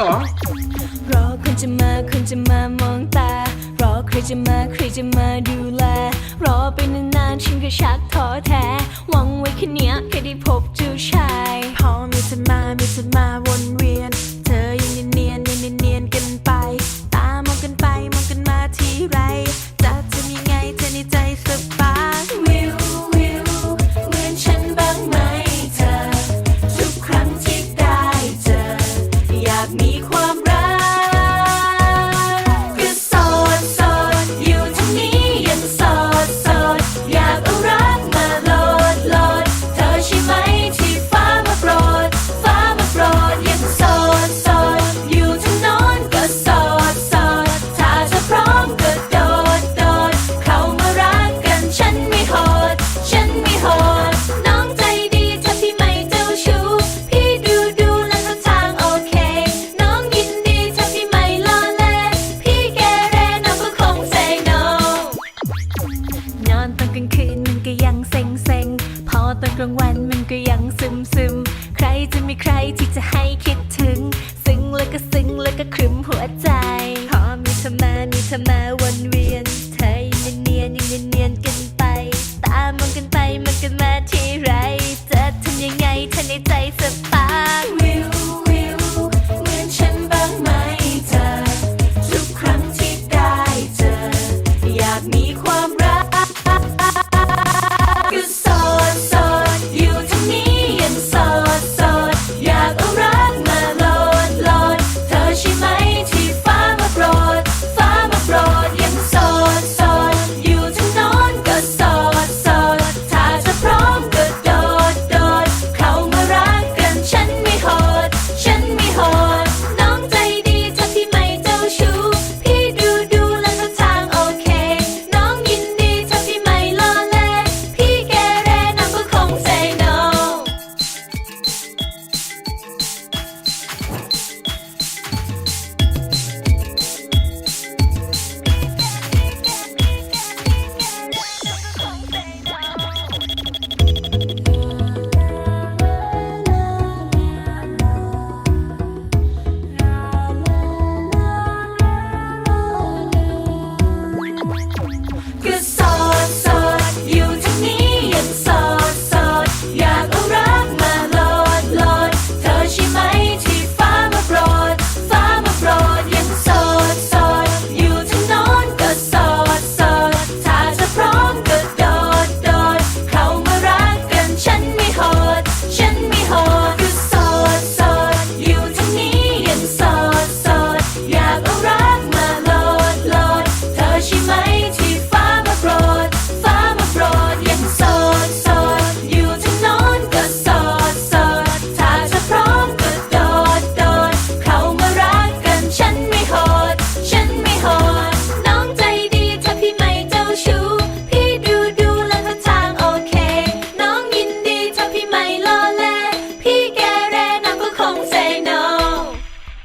สองรอคนจะมาคนจะมามองตา รอใครจะมาใครจะมาดูแล รอไปนานๆฉันก็ชักท้อแท้ ตอนกลางวันมันก็ยังซึมซึม ใครจะมีใครที่จะให้คิดถึง ซึ้งแล้วก็ซึ้งแล้วก็ครึมหัวใจ พอมีเธอมามีเธอมา